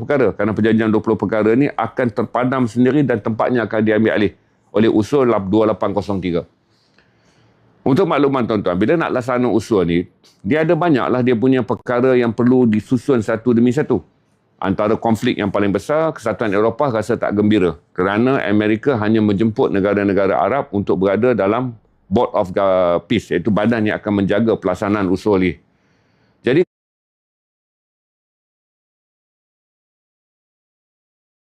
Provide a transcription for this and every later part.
perkara kerana perjanjian 20 perkara ni akan terpadam sendiri dan tempatnya akan diambil alih oleh usul 2803. Untuk makluman tuan-tuan, bila nak laksana usul ni, dia ada banyaklah dia punya perkara yang perlu disusun satu demi satu. Antara konflik yang paling besar, kesatuan Eropah rasa tak gembira kerana Amerika hanya menjemput negara-negara Arab untuk berada dalam Board of Peace, iaitu badan yang akan menjaga pelaksanaan usul ni.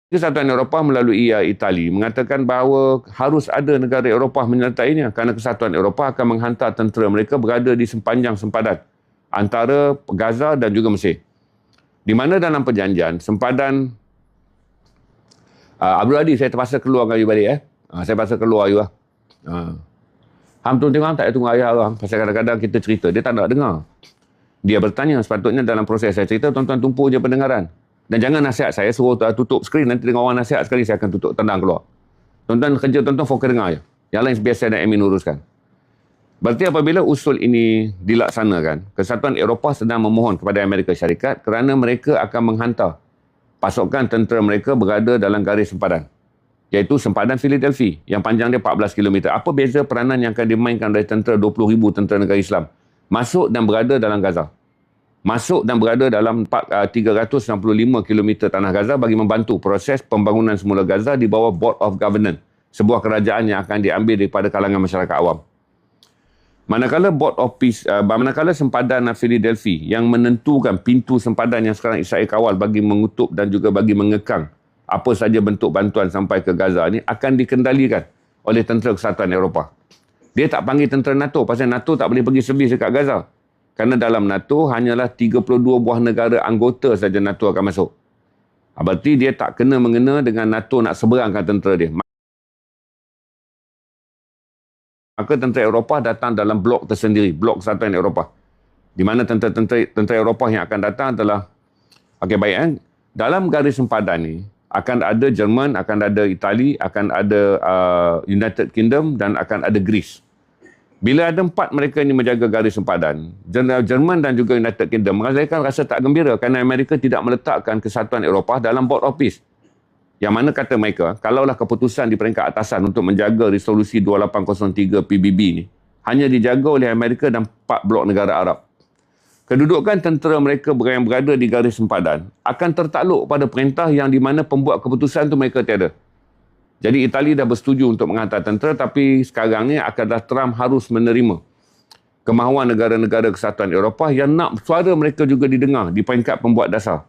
Kesatuan Eropah melalui Itali mengatakan bahawa harus ada negara Eropah menyertainya kerana Kesatuan Eropah akan menghantar tentera mereka berada di sepanjang sempadan antara Gaza dan juga Mesir. Di mana dalam perjanjian sempadan uh, Abdul Adi saya terpaksa keluar dengan you balik eh. Uh, saya terpaksa keluar lah. Uh. Ham tu tengok tak tunggu ayah orang. Pasal kadang-kadang kita cerita dia tak nak dengar. Dia bertanya sepatutnya dalam proses saya cerita tuan-tuan tumpu je pendengaran. Dan jangan nasihat saya suruh tutup skrin nanti dengan orang nasihat sekali saya akan tutup tendang keluar. Tuan-tuan kerja tuan-tuan fokus dengar je. Yang lain biasa dan admin uruskan. Berarti apabila usul ini dilaksanakan, Kesatuan Eropah sedang memohon kepada Amerika Syarikat kerana mereka akan menghantar pasukan tentera mereka berada dalam garis sempadan. Iaitu sempadan Philadelphia yang panjang dia 14 km. Apa beza peranan yang akan dimainkan oleh tentera 20,000 tentera negara Islam? Masuk dan berada dalam Gaza masuk dan berada dalam 365 uh, km tanah Gaza bagi membantu proses pembangunan semula Gaza di bawah Board of Governance, sebuah kerajaan yang akan diambil daripada kalangan masyarakat awam. Manakala Board of Peace, uh, manakala sempadan Philadelphia yang menentukan pintu sempadan yang sekarang Israel kawal bagi mengutup dan juga bagi mengekang apa saja bentuk bantuan sampai ke Gaza ini akan dikendalikan oleh tentera kesatuan Eropah. Dia tak panggil tentera NATO pasal NATO tak boleh pergi servis dekat Gaza. Kerana dalam NATO hanyalah 32 buah negara anggota saja NATO akan masuk. Ha, berarti dia tak kena mengena dengan NATO nak seberangkan tentera dia. Maka tentera Eropah datang dalam blok tersendiri, blok Kesatuan Eropah. Di mana tentera-tentera tentera Eropah yang akan datang adalah okey baik eh? dalam garis sempadan ni akan ada Jerman, akan ada Itali, akan ada uh, United Kingdom dan akan ada Greece. Bila ada empat mereka ini menjaga garis sempadan, Jerman dan juga United Kingdom merasakan rasa tak gembira kerana Amerika tidak meletakkan kesatuan Eropah dalam board of peace. Yang mana kata mereka, kalaulah keputusan di peringkat atasan untuk menjaga resolusi 2803 PBB ini hanya dijaga oleh Amerika dan empat blok negara Arab. Kedudukan tentera mereka yang berada di garis sempadan akan tertakluk pada perintah yang di mana pembuat keputusan itu mereka tiada. Jadi Itali dah bersetuju untuk menghantar tentera tapi sekarang ni adalah Trump harus menerima kemahuan negara-negara kesatuan Eropah yang nak suara mereka juga didengar di peringkat pembuat dasar.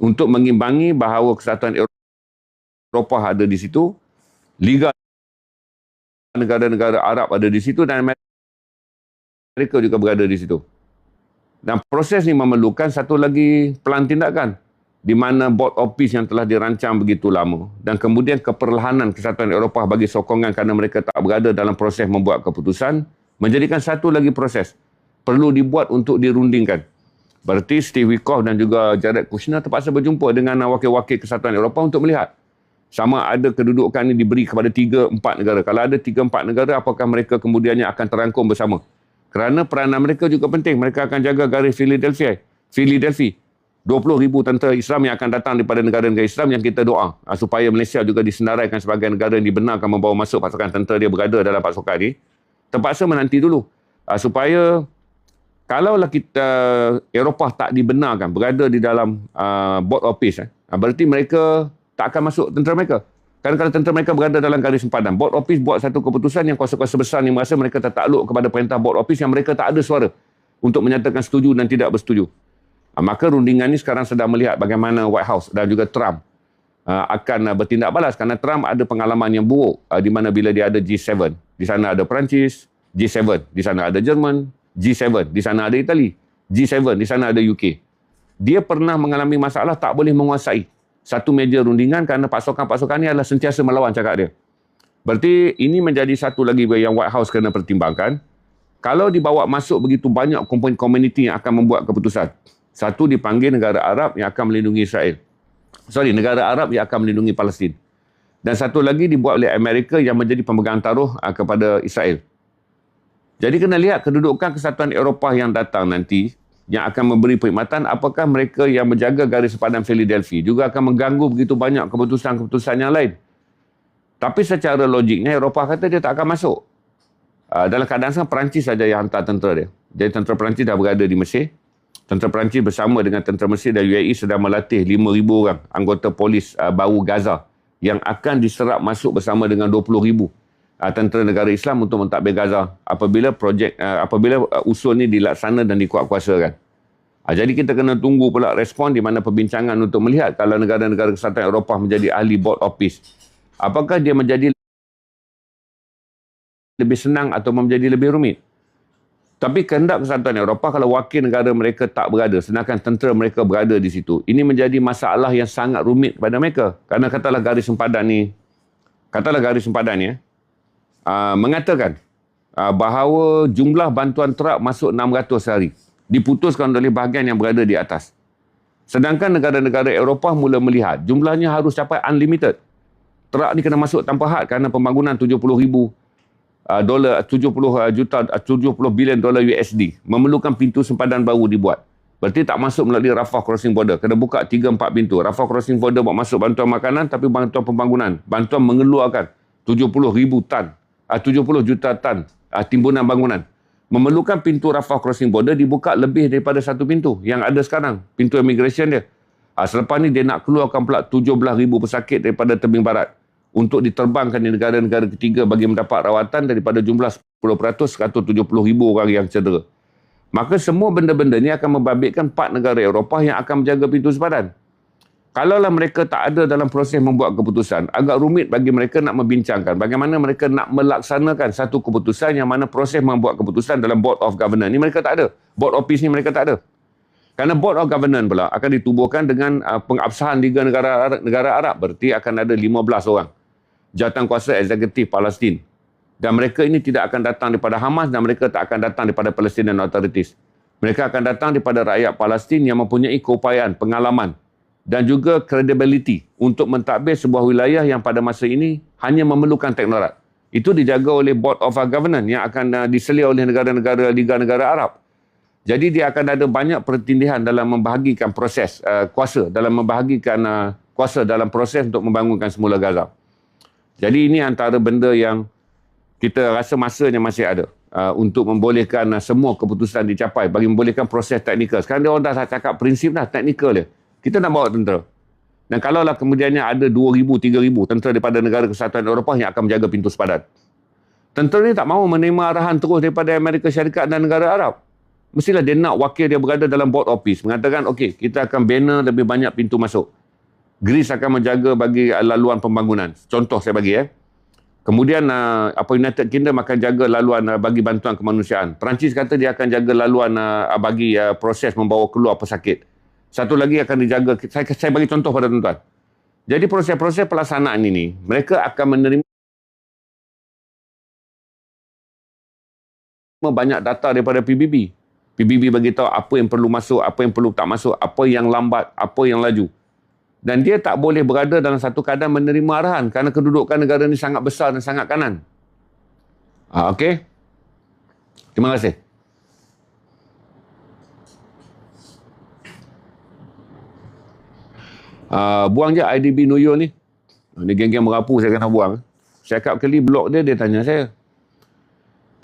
Untuk mengimbangi bahawa kesatuan Eropah ada di situ, Liga negara-negara Arab ada di situ dan Amerika juga berada di situ. Dan proses ini memerlukan satu lagi pelan tindakan di mana board of peace yang telah dirancang begitu lama dan kemudian keperlahanan kesatuan Eropah bagi sokongan kerana mereka tak berada dalam proses membuat keputusan menjadikan satu lagi proses perlu dibuat untuk dirundingkan. Berarti Steve Witkoff dan juga Jared Kushner terpaksa berjumpa dengan wakil-wakil kesatuan Eropah untuk melihat sama ada kedudukan ini diberi kepada tiga empat negara. Kalau ada tiga empat negara, apakah mereka kemudiannya akan terangkum bersama? Kerana peranan mereka juga penting. Mereka akan jaga garis Philadelphia. Philadelphia 20 ribu tentera Islam yang akan datang daripada negara-negara Islam yang kita doa. Uh, supaya Malaysia juga disenaraikan sebagai negara yang dibenarkan membawa masuk pasukan tentera dia berada dalam pasukan ini. Terpaksa menanti dulu. Uh, supaya kalaulah kita Eropah tak dibenarkan berada di dalam uh, board of peace eh, berarti mereka tak akan masuk tentera mereka. Kan kalau tentera mereka berada dalam garis sempadan board of peace buat satu keputusan yang kuasa-kuasa besar ni merasa mereka tak takluk kepada perintah board of peace yang mereka tak ada suara untuk menyatakan setuju dan tidak bersetuju maka rundingan ini sekarang sedang melihat bagaimana White House dan juga Trump uh, akan uh, bertindak balas kerana Trump ada pengalaman yang buruk di mana bila dia ada G7. Di sana ada Perancis, G7. Di sana ada Jerman, G7. Di sana ada Itali, G7. Di sana ada UK. Dia pernah mengalami masalah tak boleh menguasai satu meja rundingan kerana pasukan-pasukan ini adalah sentiasa melawan cakap dia. Berarti ini menjadi satu lagi yang White House kena pertimbangkan. Kalau dibawa masuk begitu banyak komponen komuniti yang akan membuat keputusan, satu dipanggil negara Arab yang akan melindungi Israel. Sorry, negara Arab yang akan melindungi Palestin. Dan satu lagi dibuat oleh Amerika yang menjadi pemegang taruh uh, kepada Israel. Jadi kena lihat kedudukan kesatuan Eropah yang datang nanti yang akan memberi perkhidmatan apakah mereka yang menjaga garis sepadan Philadelphia juga akan mengganggu begitu banyak keputusan-keputusan yang lain. Tapi secara logiknya Eropah kata dia tak akan masuk. Uh, dalam keadaan sekarang Perancis saja yang hantar tentera dia. Jadi tentera Perancis dah berada di Mesir. Tentera Perancis bersama dengan tentera Mesir dan UAE sedang melatih 5,000 orang anggota polis uh, baru Gaza yang akan diserap masuk bersama dengan 20,000 uh, tentera negara Islam untuk mentadbir Gaza apabila projek uh, apabila uh, usul ni dilaksana dan dikuatkuasakan. Uh, jadi kita kena tunggu pula respon di mana perbincangan untuk melihat kalau negara-negara kesatuan Eropah menjadi ahli board of peace. Apakah dia menjadi lebih senang atau menjadi lebih rumit? Tapi kehendak kesatuan Eropah kalau wakil negara mereka tak berada sedangkan tentera mereka berada di situ. Ini menjadi masalah yang sangat rumit kepada mereka. Kerana katalah garis sempadan ni katalah garis sempadan ni eh, uh, mengatakan uh, bahawa jumlah bantuan truk masuk 600 sehari diputuskan oleh bahagian yang berada di atas. Sedangkan negara-negara Eropah mula melihat jumlahnya harus capai unlimited. Truk ni kena masuk tanpa had kerana pembangunan 70 ribu uh, dolar 70 uh, juta uh, 70 bilion dolar USD memerlukan pintu sempadan baru dibuat. Berarti tak masuk melalui Rafah Crossing Border. Kena buka 3 4 pintu. Rafah Crossing Border buat masuk bantuan makanan tapi bantuan pembangunan. Bantuan mengeluarkan 70 ribu tan 70 ah, juta tan timbunan bangunan. Memerlukan pintu Rafah Crossing Border dibuka lebih daripada satu pintu yang ada sekarang. Pintu immigration dia. Selepas ni dia nak keluarkan pula 17,000 pesakit daripada tebing barat untuk diterbangkan di negara-negara ketiga bagi mendapat rawatan daripada jumlah 10% 170,000 orang yang cedera. Maka semua benda-benda ni akan membabitkan empat negara Eropah yang akan menjaga pintu sepadan. Kalaulah mereka tak ada dalam proses membuat keputusan, agak rumit bagi mereka nak membincangkan bagaimana mereka nak melaksanakan satu keputusan yang mana proses membuat keputusan dalam Board of Governance ni mereka tak ada. Board of Peace ni mereka tak ada. Kerana Board of Governance pula akan ditubuhkan dengan uh, pengabsahan Liga Negara Negara Arab. Berarti akan ada 15 orang. Jawatan kuasa eksekutif Palestin. Dan mereka ini tidak akan datang daripada Hamas dan mereka tak akan datang daripada Palestinian Authorities. Mereka akan datang daripada rakyat Palestin yang mempunyai keupayaan, pengalaman dan juga credibility untuk mentadbir sebuah wilayah yang pada masa ini hanya memerlukan teknorat. Itu dijaga oleh Board of Governance yang akan uh, diselia oleh negara-negara Liga Negara Arab. Jadi dia akan ada banyak pertindihan dalam membahagikan proses uh, kuasa, dalam membahagikan uh, kuasa dalam proses untuk membangunkan semula Gaza. Jadi ini antara benda yang kita rasa masanya masih ada uh, untuk membolehkan uh, semua keputusan dicapai bagi membolehkan proses teknikal. Sekarang dia orang dah cakap prinsip dah teknikal dia. Kita nak bawa tentera. Dan kalaulah kemudiannya ada 2,000, 3,000 tentera daripada negara kesatuan Eropah yang akan menjaga pintu sepadan. Tentera ni tak mahu menerima arahan terus daripada Amerika Syarikat dan negara Arab. Mestilah dia nak wakil dia berada dalam board office. Mengatakan, okey, kita akan bina lebih banyak pintu masuk. Greece akan menjaga bagi laluan pembangunan. Contoh saya bagi ya. Kemudian uh, apa United Kingdom akan jaga laluan uh, bagi bantuan kemanusiaan. Perancis kata dia akan jaga laluan uh, bagi uh, proses membawa keluar pesakit. Satu lagi akan dijaga. Saya, saya bagi contoh pada tuan-tuan. Jadi proses-proses pelaksanaan ini, mereka akan menerima banyak data daripada PBB. PBB bagi tahu apa yang perlu masuk, apa yang perlu tak masuk, apa yang lambat, apa yang laju. Dan dia tak boleh berada dalam satu keadaan menerima arahan kerana kedudukan negara ini sangat besar dan sangat kanan. Ah, Okey. Terima kasih. uh, buang je IDB Nuyo ni. Ni geng-geng merapu saya kena buang. Saya kat kali blok dia, dia tanya saya.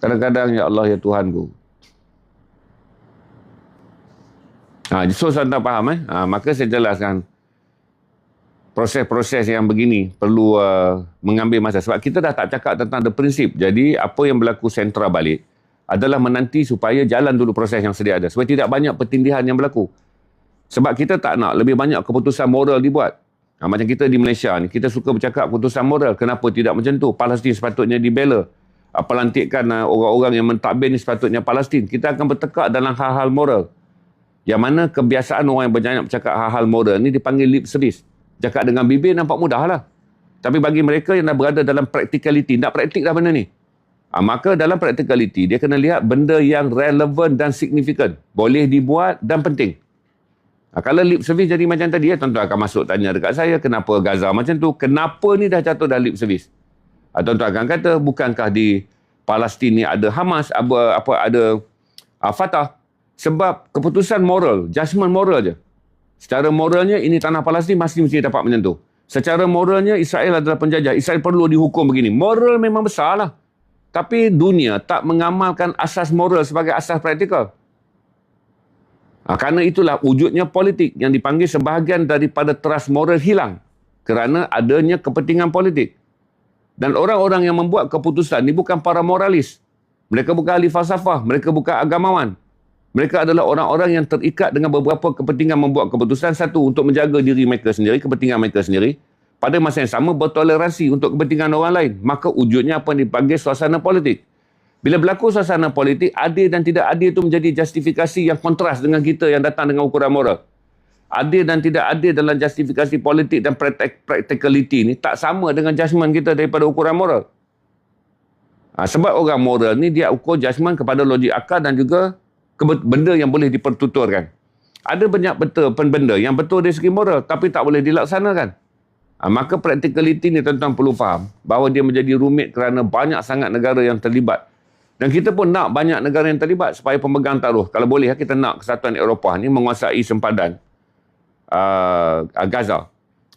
Kadang-kadang, Ya Allah, Ya Tuhan ku. Ha, so, saya tak faham. Eh? Ha, maka saya jelaskan. Proses-proses yang begini perlu uh, mengambil masa. Sebab kita dah tak cakap tentang the prinsip. Jadi, apa yang berlaku sentra balik adalah menanti supaya jalan dulu proses yang sedia ada. Sebab tidak banyak pertindihan yang berlaku. Sebab kita tak nak lebih banyak keputusan moral dibuat. Ha, macam kita di Malaysia ni, kita suka bercakap keputusan moral. Kenapa tidak macam tu? Palestin sepatutnya dibela. Ha, pelantikan uh, orang-orang yang mentadbir ni sepatutnya Palestin. Kita akan bertekak dalam hal-hal moral. Yang mana kebiasaan orang yang banyak bercakap hal-hal moral ni dipanggil lip service. Cakap dengan bibir nampak mudah lah. Tapi bagi mereka yang dah berada dalam practicality, nak praktik dah benda ni. Ha, maka dalam practicality, dia kena lihat benda yang relevan dan signifikan. Boleh dibuat dan penting. Ha, kalau lip service jadi macam tadi, ya, tuan-tuan akan masuk tanya dekat saya, kenapa Gaza macam tu? Kenapa ni dah jatuh dah lip service? Ha, tuan-tuan akan kata, bukankah di Palestin ni ada Hamas, apa, apa ada uh, Fatah? Sebab keputusan moral, judgement moral je. Secara moralnya ini tanah Palestin masih mesti dapat menyentuh. Secara moralnya Israel adalah penjajah. Israel perlu dihukum begini. Moral memang besar lah. Tapi dunia tak mengamalkan asas moral sebagai asas praktikal. Ha, kerana itulah wujudnya politik yang dipanggil sebahagian daripada trust moral hilang. Kerana adanya kepentingan politik. Dan orang-orang yang membuat keputusan ini bukan para moralis. Mereka bukan ahli falsafah. Mereka bukan agamawan. Mereka adalah orang-orang yang terikat dengan beberapa kepentingan membuat keputusan. Satu, untuk menjaga diri mereka sendiri, kepentingan mereka sendiri. Pada masa yang sama, bertoleransi untuk kepentingan orang lain. Maka wujudnya apa yang dipanggil suasana politik. Bila berlaku suasana politik, adil dan tidak adil itu menjadi justifikasi yang kontras dengan kita yang datang dengan ukuran moral. Adil dan tidak adil dalam justifikasi politik dan practicality ini tak sama dengan judgement kita daripada ukuran moral. Ha, sebab orang moral ni dia ukur judgement kepada logik akal dan juga benda yang boleh dipertuturkan. Ada banyak betul benda yang betul dari segi moral tapi tak boleh dilaksanakan. Ha, maka practicality ni tuan-tuan perlu faham bahawa dia menjadi rumit kerana banyak sangat negara yang terlibat. Dan kita pun nak banyak negara yang terlibat supaya pemegang taruh. Kalau boleh kita nak kesatuan Eropah ni menguasai sempadan uh, Gaza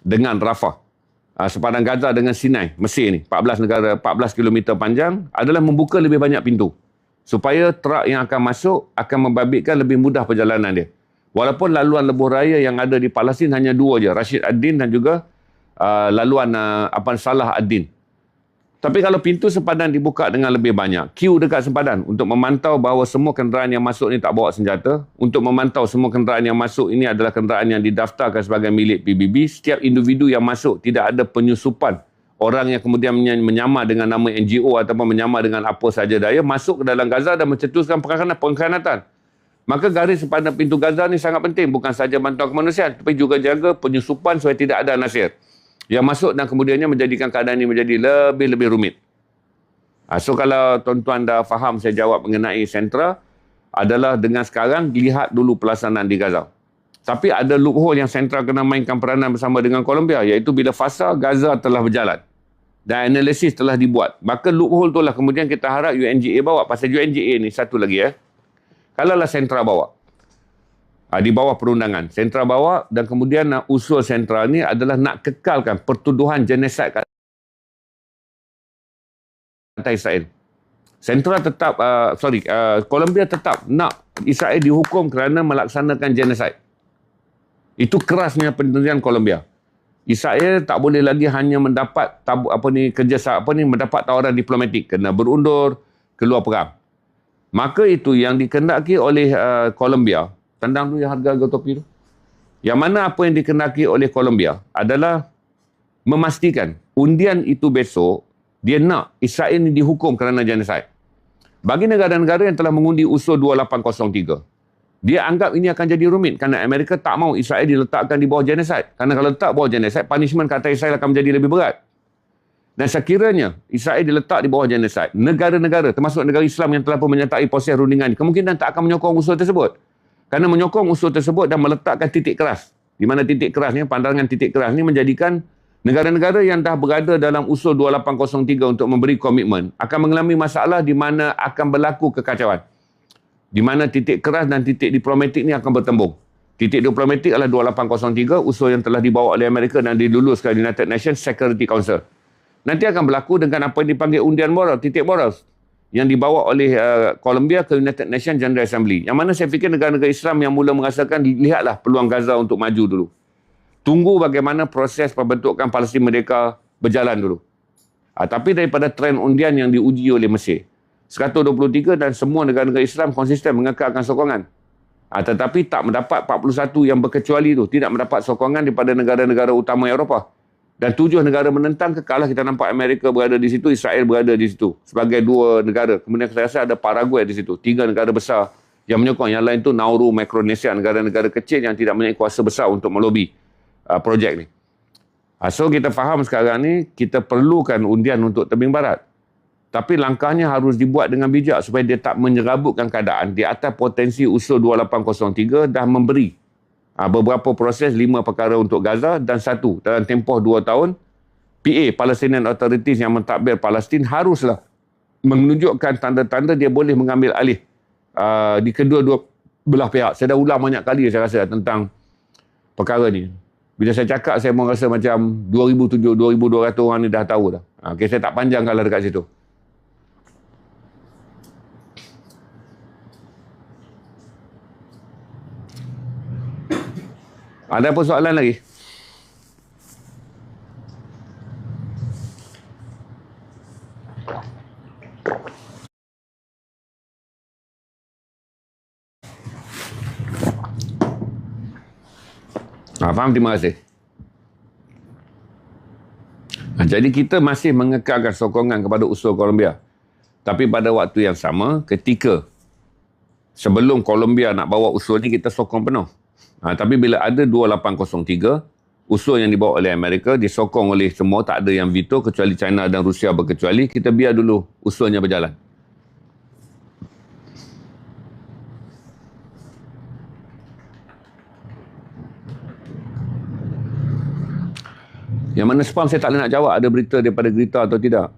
dengan Rafah. Uh, sempadan Gaza dengan Sinai, Mesir ni, 14 negara, 14 km panjang adalah membuka lebih banyak pintu supaya truk yang akan masuk akan membabitkan lebih mudah perjalanan dia. Walaupun laluan lebuh raya yang ada di Palestin hanya dua je, Rashid Ad-Din dan juga uh, laluan uh, apa Salah Ad-Din. Tapi kalau pintu sempadan dibuka dengan lebih banyak, queue dekat sempadan untuk memantau bahawa semua kenderaan yang masuk ni tak bawa senjata, untuk memantau semua kenderaan yang masuk ini adalah kenderaan yang didaftarkan sebagai milik PBB, setiap individu yang masuk tidak ada penyusupan orang yang kemudian menyamar dengan nama NGO ataupun menyamar dengan apa saja daya masuk ke dalam Gaza dan mencetuskan pengkhianatan. Maka garis sepanjang pintu Gaza ni sangat penting. Bukan saja bantuan kemanusiaan tapi juga jaga penyusupan supaya tidak ada nasir. Yang masuk dan kemudiannya menjadikan keadaan ini menjadi lebih-lebih rumit. Ha, so kalau tuan-tuan dah faham saya jawab mengenai sentra adalah dengan sekarang lihat dulu pelaksanaan di Gaza. Tapi ada loophole yang sentral kena mainkan peranan bersama dengan Colombia iaitu bila fasa Gaza telah berjalan dan analisis telah dibuat. Maka loophole itulah kemudian kita harap UNGA bawa. Pasal UNGA ni satu lagi ya. Kalaulah sentral bawa. Ha, di bawah perundangan. Sentral bawa dan kemudian uh, usul sentral ni adalah nak kekalkan pertuduhan genosid kat Israel. Sentral tetap, uh, sorry, Colombia tetap nak Israel dihukum kerana melaksanakan genosid. Itu kerasnya pendirian Colombia. Israel tak boleh lagi hanya mendapat tabu, apa ni kerja apa ni mendapat tawaran diplomatik kena berundur keluar perang. Maka itu yang dikendaki oleh uh, Colombia. Tandang tu yang harga-harga topi tu. Yang mana apa yang dikendaki oleh Colombia adalah memastikan undian itu besok dia nak Israel ini dihukum kerana genosid. Bagi negara-negara yang telah mengundi usul 2803, dia anggap ini akan jadi rumit kerana Amerika tak mahu Israel diletakkan di bawah genosid. Kerana kalau letak bawah genosid, punishment kata Israel akan menjadi lebih berat. Dan sekiranya Israel diletak di bawah genosid, negara-negara termasuk negara Islam yang telah pun menyertai proses rundingan kemungkinan tak akan menyokong usul tersebut. Kerana menyokong usul tersebut dan meletakkan titik keras. Di mana titik keras ni, pandangan titik keras ni menjadikan negara-negara yang dah berada dalam usul 2803 untuk memberi komitmen akan mengalami masalah di mana akan berlaku kekacauan di mana titik keras dan titik diplomatik ni akan bertembung. Titik diplomatik adalah 2803, usul yang telah dibawa oleh Amerika dan diluluskan di United Nations Security Council. Nanti akan berlaku dengan apa yang dipanggil undian moral, titik moral yang dibawa oleh uh, Colombia ke United Nations General Assembly. Yang mana saya fikir negara-negara Islam yang mula merasakan, lihatlah peluang Gaza untuk maju dulu. Tunggu bagaimana proses pembentukan Palestin Merdeka berjalan dulu. Uh, tapi daripada trend undian yang diuji oleh Mesir, 123 dan semua negara-negara Islam konsisten mengekalkan sokongan. Ha, tetapi tak mendapat 41 yang berkecuali itu. Tidak mendapat sokongan daripada negara-negara utama Eropah. Dan tujuh negara menentang kekalah kita nampak Amerika berada di situ, Israel berada di situ. Sebagai dua negara. Kemudian saya rasa ada Paraguay di situ. Tiga negara besar yang menyokong. Yang lain tu Nauru, Micronesia, negara-negara kecil yang tidak mempunyai kuasa besar untuk melobi uh, projek ni. Ha, so kita faham sekarang ni, kita perlukan undian untuk tebing barat. Tapi langkahnya harus dibuat dengan bijak supaya dia tak menyerabutkan keadaan di atas potensi usul 2803 dah memberi ha, beberapa proses lima perkara untuk Gaza dan satu dalam tempoh dua tahun PA, Palestinian Authorities yang mentadbir Palestin haruslah menunjukkan tanda-tanda dia boleh mengambil alih uh, di kedua-dua belah pihak. Saya dah ulang banyak kali saya rasa tentang perkara ni. Bila saya cakap, saya pun rasa macam 2,700, 2,200 orang ni dah tahu dah. Ha, okay, saya tak panjang kalau dekat situ. Ada apa soalan lagi? Ha, faham? Terima kasih. Ha, jadi kita masih mengekalkan sokongan kepada usul Colombia. Tapi pada waktu yang sama, ketika sebelum Colombia nak bawa usul ni, kita sokong penuh. Ha, tapi bila ada 2803, usul yang dibawa oleh Amerika, disokong oleh semua, tak ada yang veto kecuali China dan Rusia berkecuali, kita biar dulu usulnya berjalan. Yang mana spam saya tak boleh nak jawab ada berita daripada Grita atau tidak.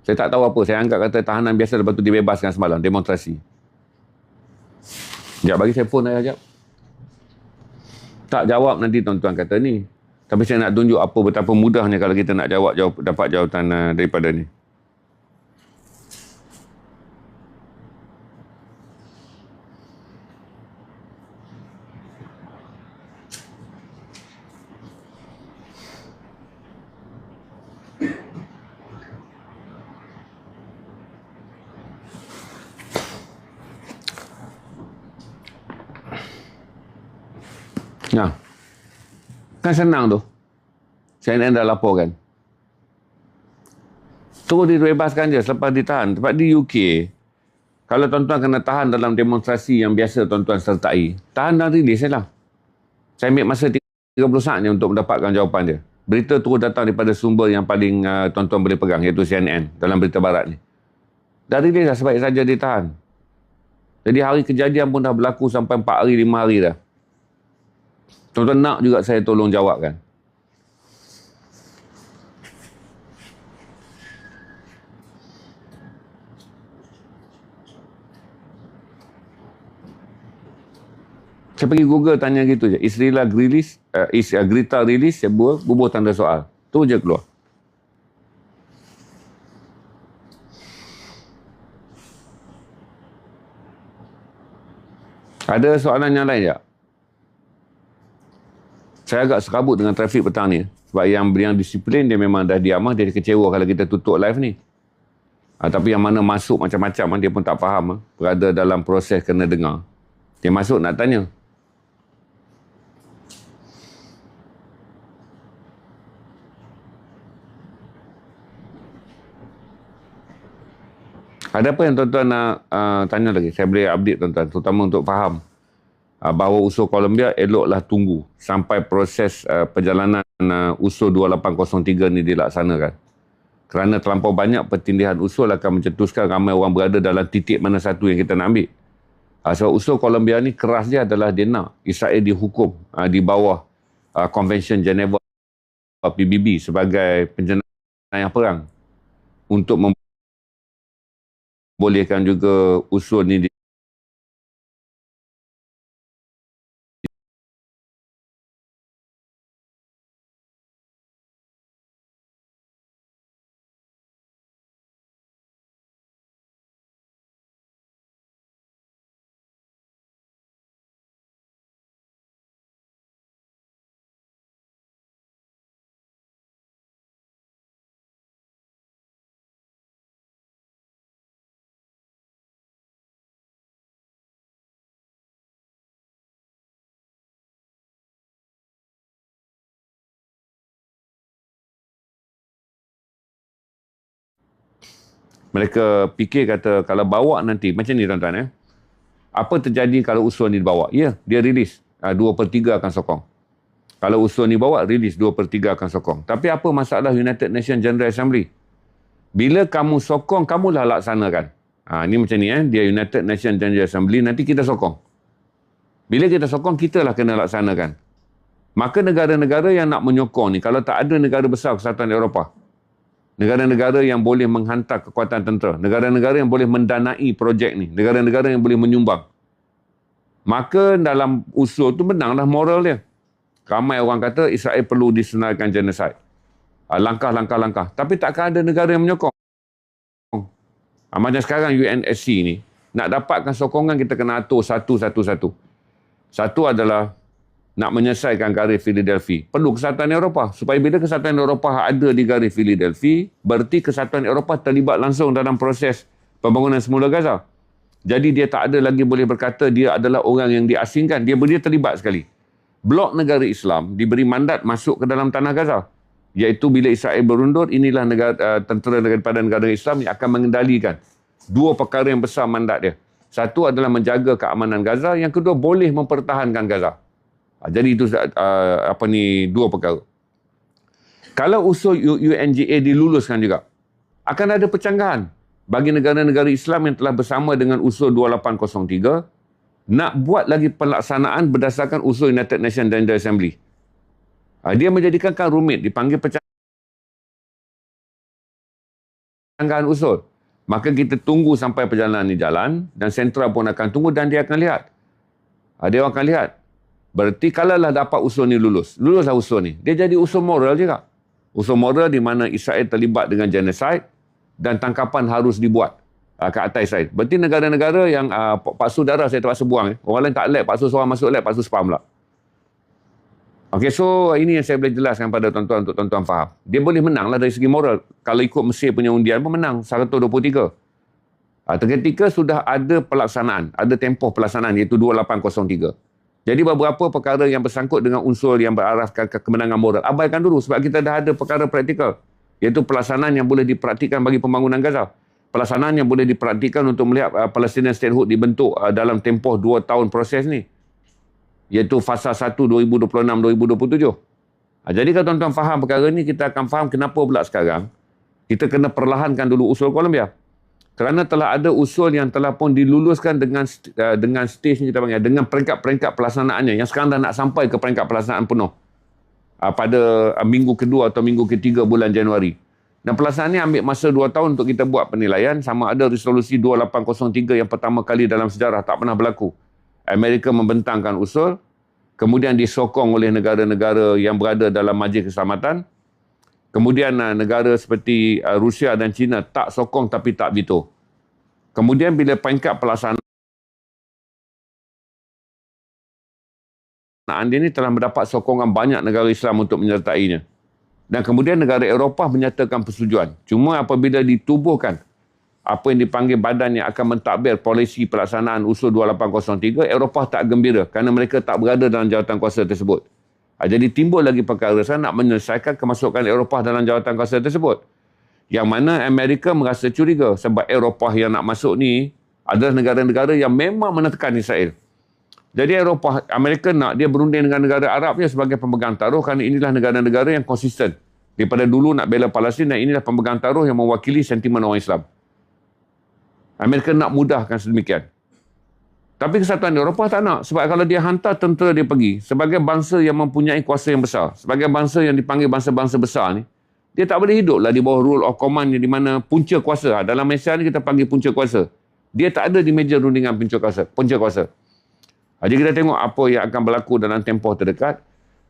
Saya tak tahu apa. Saya anggap kata tahanan biasa lepas tu dibebaskan semalam. Demonstrasi. Sekejap bagi saya phone ayah sekejap. Tak jawab nanti tuan-tuan kata ni. Tapi saya nak tunjuk apa betapa mudahnya kalau kita nak jawab, jawab dapat jawapan uh, daripada ni. Ya. Kan senang tu. CNN dah laporkan. Terus dibebaskan je selepas ditahan. Sebab di UK, kalau tuan-tuan kena tahan dalam demonstrasi yang biasa tuan-tuan sertai, tahan dan rilis lah. Saya ambil masa 30 saat ni untuk mendapatkan jawapan dia. Berita terus datang daripada sumber yang paling uh, tuan-tuan boleh pegang, iaitu CNN dalam berita barat ni. Dah rilis lah sebaik saja ditahan. Jadi hari kejadian pun dah berlaku sampai 4 hari, 5 hari dah. Tuan-tuan nak juga saya tolong jawab kan? Saya pergi Google tanya gitu je. Israel release, uh, is uh, Greta release, saya buat, bubuh tanda soal. Tu je keluar. Ada soalan yang lain tak? Saya agak serabut dengan trafik petang ni. Sebab yang yang disiplin dia memang dah diamah, dia kecewa kalau kita tutup live ni. Ha, tapi yang mana masuk macam-macam, dia pun tak faham. Ha, berada dalam proses kena dengar. Dia masuk nak tanya. Ada apa yang tuan-tuan nak uh, tanya lagi? Saya boleh update tuan-tuan, terutama untuk faham. Ah, bahawa usul Colombia eloklah tunggu sampai proses uh, perjalanan uh, usul 2803 ni dilaksanakan. Kerana terlampau banyak pertindihan usul akan mencetuskan ramai orang berada dalam titik mana satu yang kita nak ambil. Uh, sebab usul Colombia ni keras dia adalah dia nak Israel dihukum uh, di bawah uh, Convention Geneva PBB sebagai penjenayah perang untuk membolehkan juga usul ni mereka fikir kata kalau bawa nanti macam ni tuan-tuan eh. Apa terjadi kalau usul ni dibawa? Ya dia rilis ah, 2 per 3 akan sokong. Kalau usul ni bawa rilis 2 per 3 akan sokong. Tapi apa masalah United Nations General Assembly? Bila kamu sokong kamulah laksanakan. Ha, ni macam ni eh. Dia United Nations General Assembly nanti kita sokong. Bila kita sokong kita lah kena laksanakan. Maka negara-negara yang nak menyokong ni kalau tak ada negara besar kesatuan Eropah negara-negara yang boleh menghantar kekuatan tentera, negara-negara yang boleh mendanai projek ni, negara-negara yang boleh menyumbang. Maka dalam usul tu menanglah moral dia. Ramai orang kata Israel perlu disenarkan genocide. Ah, langkah-langkah-langkah. Tapi takkan ada negara yang menyokong. Ah, macam sekarang UNSC ni, nak dapatkan sokongan kita kena atur satu-satu-satu. Satu adalah nak menyelesaikan garis Philadelphia. Perlu kesatuan Eropah. Supaya bila kesatuan Eropah ada di garis Philadelphia, berarti kesatuan Eropah terlibat langsung dalam proses pembangunan semula Gaza. Jadi dia tak ada lagi boleh berkata dia adalah orang yang diasingkan. Dia dia terlibat sekali. Blok negara Islam diberi mandat masuk ke dalam tanah Gaza. Iaitu bila Israel berundur, inilah negara, uh, tentera daripada negara Islam yang akan mengendalikan dua perkara yang besar mandat dia. Satu adalah menjaga keamanan Gaza, yang kedua boleh mempertahankan Gaza. Ha, jadi itu uh, apa ni dua perkara. Kalau usul UNGA diluluskan juga, akan ada percanggahan bagi negara-negara Islam yang telah bersama dengan usul 2803 nak buat lagi pelaksanaan berdasarkan usul United Nations General Assembly. Ha, dia menjadikan kan rumit, dipanggil percanggahan usul. Maka kita tunggu sampai perjalanan ini jalan dan sentra pun akan tunggu dan dia akan lihat. Ha, dia akan lihat Berarti kalaulah dapat usul ni lulus, luluslah usul ni. Dia jadi usul moral juga. Usul moral di mana Israel terlibat dengan genocide dan tangkapan harus dibuat uh, ke atas Israel. Berarti negara-negara yang uh, Pak Saudara saya terpaksa buang. Eh. Orang lain tak lab, Pak seorang masuk lab, Pak spam pula. Okey, so ini yang saya boleh jelaskan pada tuan-tuan untuk tuan-tuan faham. Dia boleh menang lah dari segi moral. Kalau ikut Mesir punya undian pun menang, 123. Uh, ketika sudah ada pelaksanaan, ada tempoh pelaksanaan iaitu 2803. Jadi beberapa perkara yang bersangkut dengan unsur yang beraraskan ke kemenangan moral. Abaikan dulu sebab kita dah ada perkara praktikal. Iaitu pelaksanaan yang boleh dipraktikkan bagi pembangunan Gaza. Pelaksanaan yang boleh dipraktikkan untuk melihat uh, Palestinian Statehood dibentuk uh, dalam tempoh dua tahun proses ni. Iaitu fasa 1 2026-2027. Uh, jadi kalau tuan-tuan faham perkara ni, kita akan faham kenapa pula sekarang kita kena perlahankan dulu usul Columbia kerana telah ada usul yang telah pun diluluskan dengan uh, dengan stage ni kita panggil dengan peringkat-peringkat pelaksanaannya yang sekarang dah nak sampai ke peringkat pelaksanaan penuh uh, pada uh, minggu kedua atau minggu ketiga bulan Januari. Dan pelaksanaan ini ambil masa 2 tahun untuk kita buat penilaian sama ada resolusi 2803 yang pertama kali dalam sejarah tak pernah berlaku. Amerika membentangkan usul kemudian disokong oleh negara-negara yang berada dalam majlis keselamatan Kemudian uh, negara seperti uh, Rusia dan China tak sokong tapi tak veto. Kemudian bila peringkat pelaksanaan dia ini telah mendapat sokongan banyak negara Islam untuk menyertainya. Dan kemudian negara Eropah menyatakan persetujuan. Cuma apabila ditubuhkan apa yang dipanggil badan yang akan mentadbir polisi pelaksanaan usul 2803, Eropah tak gembira kerana mereka tak berada dalam jawatan kuasa tersebut. Ha, jadi timbul lagi perkara nak menyelesaikan kemasukan Eropah dalam jawatan kuasa tersebut. Yang mana Amerika merasa curiga sebab Eropah yang nak masuk ni adalah negara-negara yang memang menekan Israel. Jadi Eropah, Amerika nak dia berunding dengan negara Arabnya sebagai pemegang taruh kerana inilah negara-negara yang konsisten. Daripada dulu nak bela Palestin dan inilah pemegang taruh yang mewakili sentimen orang Islam. Amerika nak mudahkan sedemikian. Tapi kesatuan Eropah tak nak. Sebab kalau dia hantar tentera dia pergi, sebagai bangsa yang mempunyai kuasa yang besar, sebagai bangsa yang dipanggil bangsa-bangsa besar ni, dia tak boleh hidup lah di bawah rule of command di mana punca kuasa. Dalam Malaysia ni kita panggil punca kuasa. Dia tak ada di meja rundingan punca kuasa. Punca kuasa. Jadi kita tengok apa yang akan berlaku dalam tempoh terdekat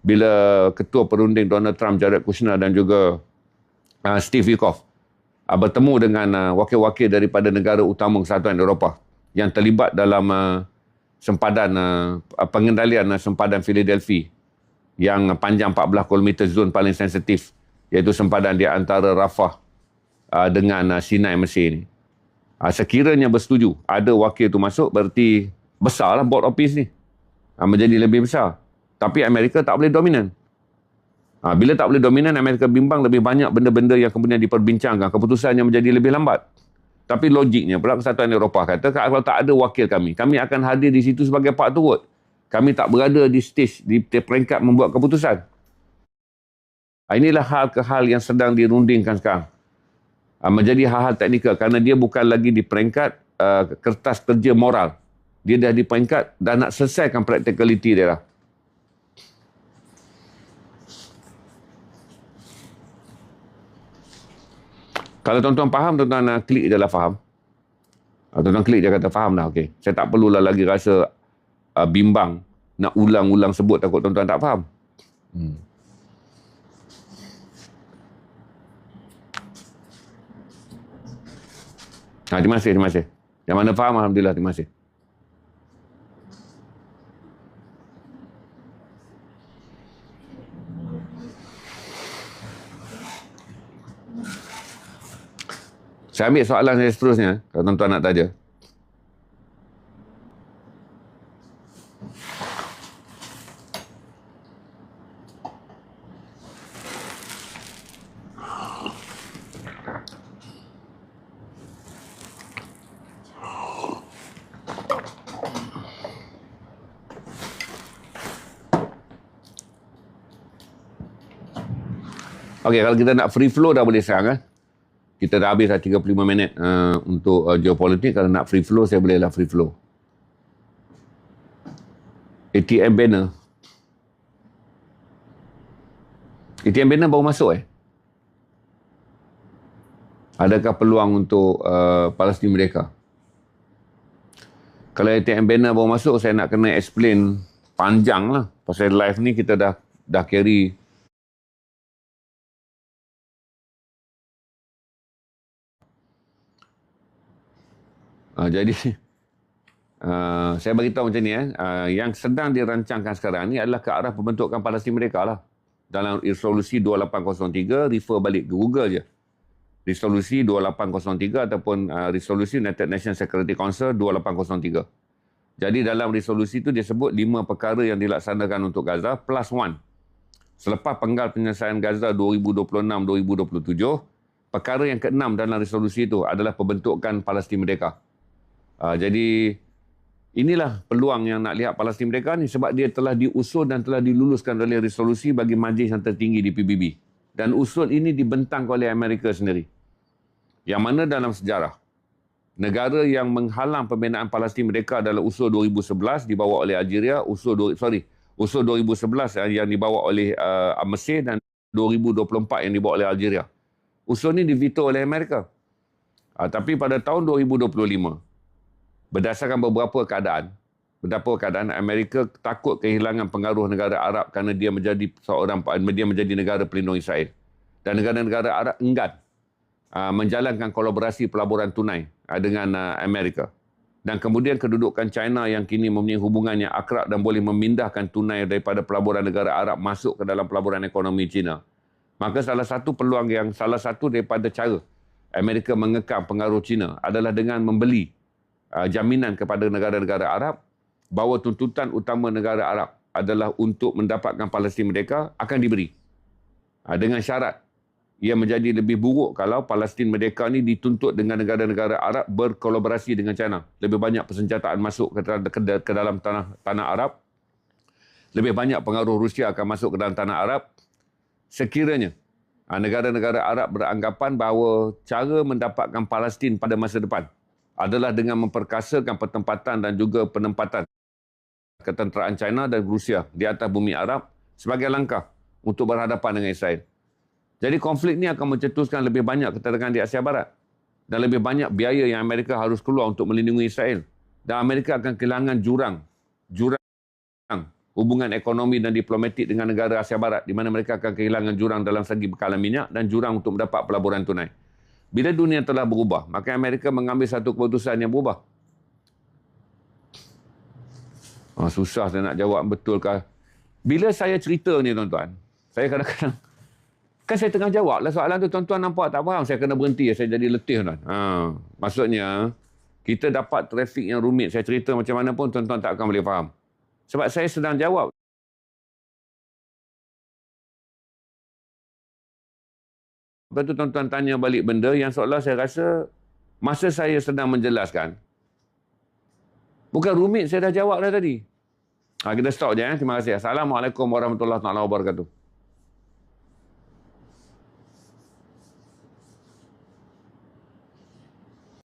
bila ketua perunding Donald Trump, Jared Kushner dan juga uh, Steve Witkoff uh, bertemu dengan uh, wakil-wakil daripada negara utama kesatuan Eropah yang terlibat dalam uh, sempadan uh, pengendalian uh, sempadan Philadelphia yang panjang 14 km zon paling sensitif iaitu sempadan di antara Rafah uh, dengan uh, Sinai Mesir ni. Uh, sekiranya bersetuju ada wakil tu masuk berarti besarlah board of peace ni. Uh, menjadi lebih besar. Tapi Amerika tak boleh dominan. Uh, bila tak boleh dominan, Amerika bimbang lebih banyak benda-benda yang kemudian diperbincangkan. Keputusannya menjadi lebih lambat. Tapi logiknya pula Kesatuan Eropah kata kalau tak ada wakil kami, kami akan hadir di situ sebagai pak turut. Kami tak berada di stage, di peringkat membuat keputusan. Ah, inilah hal ke hal yang sedang dirundingkan sekarang. Ah, menjadi hal-hal teknikal kerana dia bukan lagi di peringkat uh, kertas kerja moral. Dia dah di peringkat dan nak selesaikan practicality dia lah. Kalau tuan-tuan faham, tuan-tuan nak klik je lah faham. Kalau tuan-tuan klik je kata faham dah, okey. Saya tak perlulah lagi rasa uh, bimbang nak ulang-ulang sebut takut tuan-tuan tak faham. Hmm. Ha, terima kasih, terima kasih. Yang mana faham, Alhamdulillah, terima kasih. Saya ambil soalan saya seterusnya, kalau tuan-tuan nak tanya. Okey, kalau kita nak free flow dah boleh sekarang kan? Kita dah habis dah 35 minit uh, untuk uh, geopolitik. Kalau nak free flow, saya boleh lah free flow. ATM banner. ATM banner baru masuk eh? Adakah peluang untuk uh, Palestin mereka? Kalau ATM banner baru masuk, saya nak kena explain panjang lah. Pasal live ni kita dah dah carry Uh, jadi uh, saya bagi tahu macam ni eh uh, yang sedang dirancangkan sekarang ni adalah ke arah pembentukan Palestin mereka lah. Dalam resolusi 2803 refer balik ke Google je. Resolusi 2803 ataupun uh, resolusi United Nations Security Council 2803. Jadi dalam resolusi itu dia sebut lima perkara yang dilaksanakan untuk Gaza plus one. Selepas penggal penyelesaian Gaza 2026-2027, perkara yang keenam dalam resolusi itu adalah pembentukan Palestin Merdeka. Uh, jadi inilah peluang yang nak lihat Palestin mereka ni sebab dia telah diusul dan telah diluluskan oleh resolusi bagi majlis yang tertinggi di PBB. Dan usul ini dibentang oleh Amerika sendiri. Yang mana dalam sejarah, negara yang menghalang pembinaan Palestin mereka adalah usul 2011 dibawa oleh Algeria, usul sorry, usul 2011 yang dibawa oleh uh, Mesir dan 2024 yang dibawa oleh Algeria. Usul ini divito oleh Amerika. Uh, tapi pada tahun 2025, berdasarkan beberapa keadaan beberapa keadaan Amerika takut kehilangan pengaruh negara Arab kerana dia menjadi seorang dia menjadi negara pelindung Israel. Dan negara-negara Arab enggan uh, menjalankan kolaborasi pelaburan tunai uh, dengan uh, Amerika. Dan kemudian kedudukan China yang kini mempunyai hubungan yang akrab dan boleh memindahkan tunai daripada pelaburan negara Arab masuk ke dalam pelaburan ekonomi China. Maka salah satu peluang yang salah satu daripada cara Amerika mengekang pengaruh China adalah dengan membeli jaminan kepada negara-negara Arab bahawa tuntutan utama negara Arab adalah untuk mendapatkan Palestin merdeka akan diberi. Uh, dengan syarat ia menjadi lebih buruk kalau Palestin merdeka ni dituntut dengan negara-negara Arab berkolaborasi dengan China. Lebih banyak persenjataan masuk ke, dalam tanah tanah Arab. Lebih banyak pengaruh Rusia akan masuk ke dalam tanah Arab. Sekiranya uh, negara-negara Arab beranggapan bahawa cara mendapatkan Palestin pada masa depan adalah dengan memperkasakan pertempatan dan juga penempatan ketenteraan China dan Rusia di atas bumi Arab sebagai langkah untuk berhadapan dengan Israel. Jadi konflik ini akan mencetuskan lebih banyak ketegangan di Asia Barat dan lebih banyak biaya yang Amerika harus keluar untuk melindungi Israel. Dan Amerika akan kehilangan jurang, jurang hubungan ekonomi dan diplomatik dengan negara Asia Barat di mana mereka akan kehilangan jurang dalam segi bekalan minyak dan jurang untuk mendapat pelaburan tunai. Bila dunia telah berubah, maka Amerika mengambil satu keputusan yang berubah. Oh, susah saya nak jawab betul ke. Bila saya cerita ni tuan-tuan, saya kadang-kadang, kan saya tengah jawab lah soalan tu tuan-tuan nampak tak faham, saya kena berhenti, saya jadi letih tuan. Ha, maksudnya, kita dapat trafik yang rumit, saya cerita macam mana pun tuan-tuan tak akan boleh faham. Sebab saya sedang jawab Lepas tu tuan-tuan tanya balik benda yang seolah saya rasa masa saya sedang menjelaskan. Bukan rumit, saya dah jawab dah tadi. Ha, kita stop je. Eh. Terima kasih. Assalamualaikum warahmatullahi wabarakatuh.